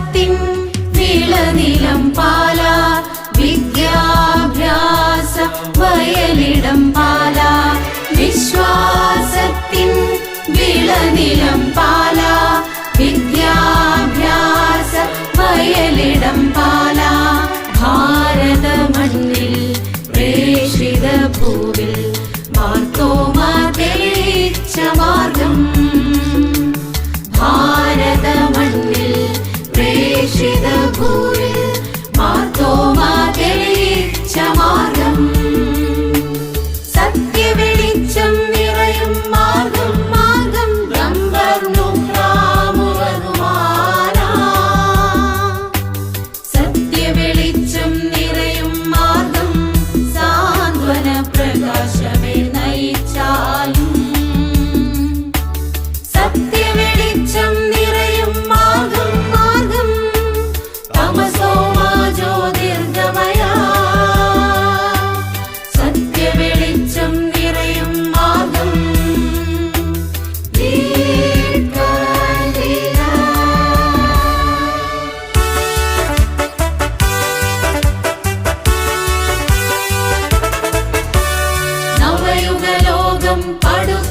വിശ്വാസത്തിൻ വിളനിലം പാല വിദ്യാഭ്യാസ വയലിടം പാല വിശ്വാസത്തിൻ വിളനിലം പാല വിദ്യാഭ്യാസ വയലിടം പാല. ഭാരത മണ്ണിൽ പ്രേഷിത ഭൂവിൽ മാർത്തോമ படும்